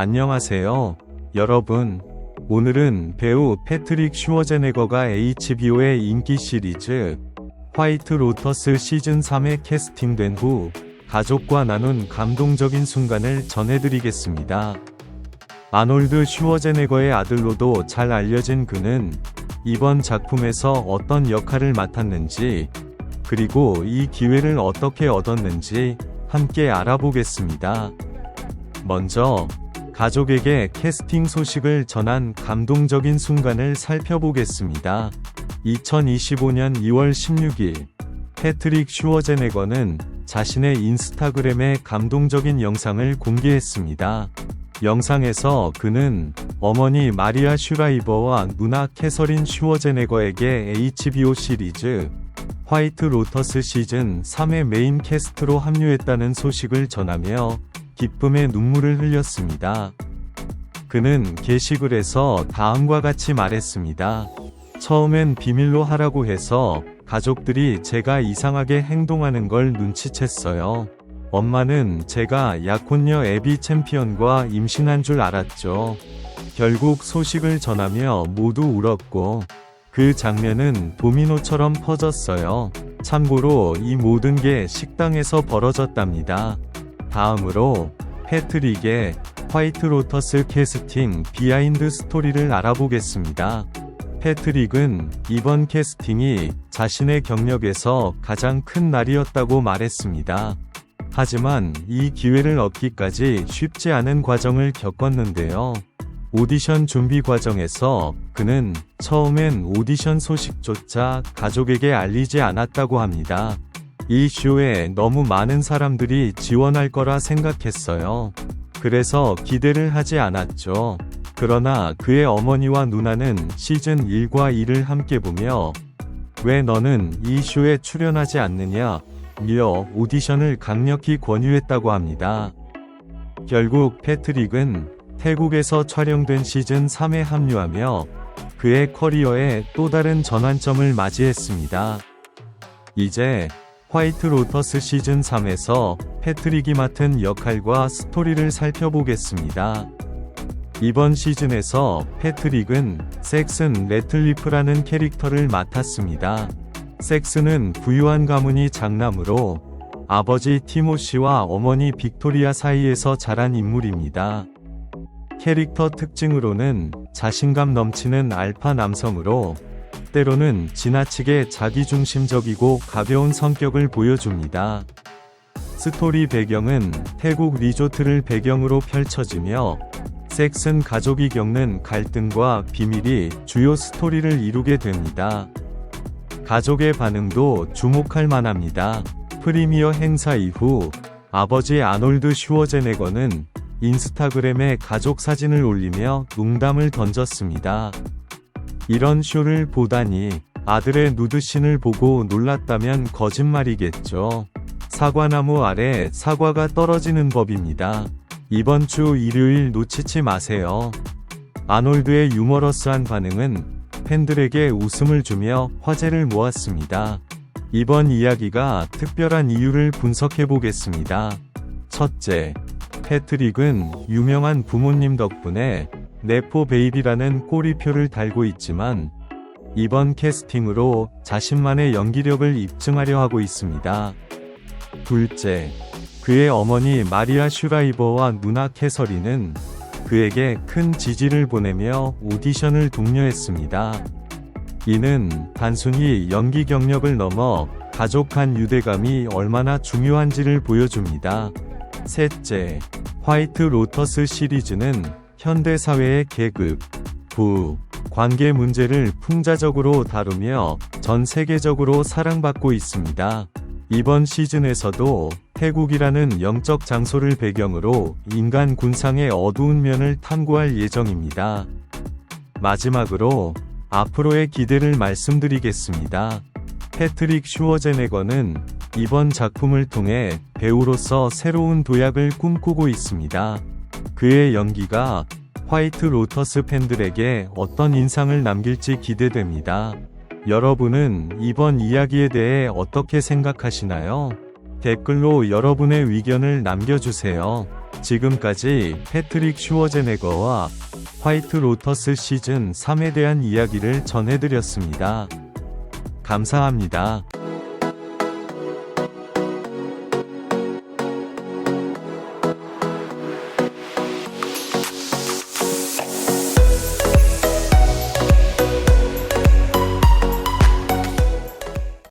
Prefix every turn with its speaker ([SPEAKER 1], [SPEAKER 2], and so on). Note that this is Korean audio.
[SPEAKER 1] 안녕하세요. 여러분. 오늘은 배우 패트릭 슈워제네거가 HBO의 인기 시리즈 화이트 로터스 시즌 3에 캐스팅된 후 가족과 나눈 감동적인 순간을 전해드리겠습니다. 아놀드 슈워제네거의 아들로도 잘 알려진 그는 이번 작품에서 어떤 역할을 맡았는지 그리고 이 기회를 어떻게 얻었는지 함께 알아보겠습니다. 먼저 가족에게 캐스팅 소식을 전한 감동적인 순간을 살펴보겠습니다. 2025년 2월 16일 패트릭 슈워제네거는 자신의 인스타그램에 감동적인 영상을 공개했습니다. 영상에서 그는 어머니 마리아 슈라이버와 누나 캐서린 슈워제네거에게 HBO 시리즈 화이트 로터스 시즌 3의 메인 캐스트로 합류했다는 소식을 전하며 기쁨의 눈물을 흘렸습니다. 그는 게시글 에서 다음과 같이 말했습니다. 처음엔 비밀로 하라고 해서 가족들이 제가 이상하게 행동하는 걸 눈치챘어요. 엄마는 제가 약혼녀 에비 챔피언과 임신한 줄 알았죠. 결국 소식을 전하며 모두 울었고, 그 장면은 도미노처럼 퍼졌어요. 참고로 이 모든 게 식당에서 벌어졌답니다. 다음으로 패트릭의 화이트 로터스 캐스팅 비하인드 스토리를 알아보겠습니다. 패트릭은 이번 캐스팅이 자신의 경력에서 가장 큰 날이었다고 말했습니다. 하지만 이 기회를 얻기까지 쉽지 않은 과정을 겪었는데요. 오디션 준비 과정에서 그는 처음엔 오디션 소식조차 가족에게 알리지 않았다고 합니다. 이 쇼에 너무 많은 사람들이 지원할 거라 생각했어요. 그래서 기대를 하지 않았죠. 그러나 그의 어머니와 누나는 시즌 1과 2를 함께 보며 왜 너는 이 쇼에 출연하지 않느냐 며 오디션을 강력히 권유했다고 합니다. 결국 패트릭은 태국에서 촬영된 시즌 3에 합류하며 그의 커리어에 또 다른 전환점을 맞이했습니다. 이제 화이트 로터스 시즌 3에서 패트릭이 맡은 역할과 스토리를 살펴보겠습니다. 이번 시즌에서 패트릭은 섹슨 레틀리프라는 캐릭터를 맡았습니다. 섹스는 부유한 가문이 장남으로 아버지 티모시와 어머니 빅토리아 사이에서 자란 인물입니다. 캐릭터 특징으로는 자신감 넘치는 알파 남성으로 때로는 지나치게 자기중심적이고 가벼운 성격을 보여줍니다. 스토리 배경은 태국 리조트를 배경으로 펼쳐지며 섹슨 가족이 겪는 갈등과 비밀이 주요 스토리를 이루게 됩니다. 가족의 반응도 주목할 만합니다. 프리미어 행사 이후 아버지 아놀드 슈워제네거는 인스타그램에 가족 사진을 올리며 농담을 던졌습니다. 이런 쇼를 보다니 아들의 누드신을 보고 놀랐다면 거짓말이겠죠. 사과나무 아래 사과가 떨어지는 법입니다. 이번 주 일요일 놓치지 마세요. 아놀드의 유머러스한 반응은 팬들에게 웃음을 주며 화제를 모았습니다. 이번 이야기가 특별한 이유를 분석해 보겠습니다. 첫째, 패트릭은 유명한 부모님 덕분에 네포 베이비라는 꼬리표를 달고 있지만 이번 캐스팅으로 자신만의 연기력을 입증하려 하고 있습니다. 둘째, 그의 어머니 마리아 슈라이버와 누나 캐서린은 그에게 큰 지지를 보내며 오디션을 독려했습니다. 이는 단순히 연기 경력을 넘어 가족 간 유대감이 얼마나 중요한지를 보여줍니다. 셋째, 화이트 로터스 시리즈는 현대 사회의 계급, 부, 관계 문제를 풍자적으로 다루며 전 세계적으로 사랑받고 있습니다. 이번 시즌에서도 태국이라는 영적 장소를 배경으로 인간 군상의 어두운 면을 탐구할 예정입니다. 마지막으로 앞으로의 기대를 말씀드리겠습니다. 패트릭 슈워제네거는 이번 작품을 통해 배우로서 새로운 도약을 꿈꾸고 있습니다. 그의 연기가 화이트 로터스 팬들에게 어떤 인상을 남길지 기대됩니다. 여러분은 이번 이야기에 대해 어떻게 생각하시나요? 댓글로 여러분의 의견을 남겨주세요. 지금까지 패트릭 슈워제네거와 화이트 로터스 시즌 3에 대한 이야기를 전해드렸습니다. 감사합니다.